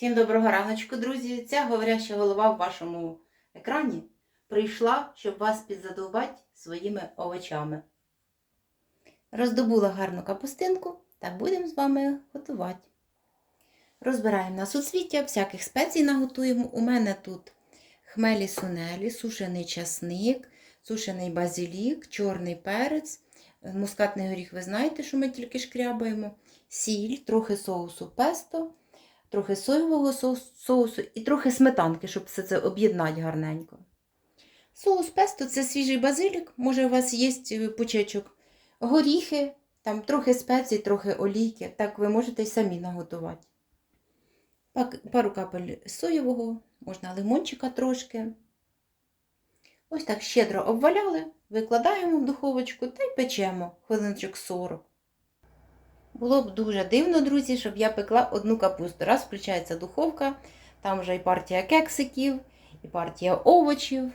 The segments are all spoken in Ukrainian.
Всім доброго раночку, друзі. Ця говоряща голова в вашому екрані прийшла, щоб вас підзадовбати своїми овочами. Роздобула гарну капустинку та будемо з вами готувати. Розбираємо на суцвіття, всяких спецій наготуємо. У мене тут хмелі сунелі, сушений часник, сушений базилік, чорний перець, мускатний горіх, ви знаєте, що ми тільки шкрябаємо, сіль, трохи соусу песто трохи соєвого соусу і трохи сметанки, щоб все це об'єднати гарненько. Соус песто це свіжий базилік, може у вас є е, пучечок, горіхи, там трохи спецій, трохи олійки, так ви можете й самі наготувати. Пару капель соєвого, можна лимончика трошки. Ось так щедро обваляли, викладаємо в духовочку та й печемо хвилиночок 40. Було б дуже дивно, друзі, щоб я пекла одну капусту. Раз включається духовка, там вже і партія кексиків, і партія овочів.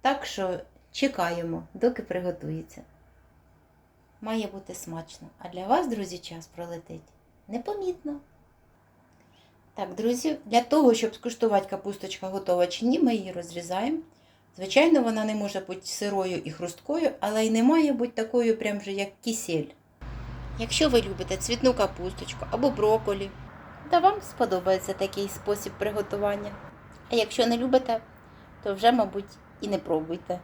Так що чекаємо, доки приготується. Має бути смачно. А для вас, друзі, час пролетить непомітно. Так, друзі, для того, щоб скуштувати капусточка готова чи ні, ми її розрізаємо. Звичайно, вона не може бути сирою і хрусткою, але й не має бути такою, прям же, як кисель. Якщо ви любите цвітну капусточку або броколі, то вам сподобається такий спосіб приготування. А якщо не любите, то вже, мабуть, і не пробуйте.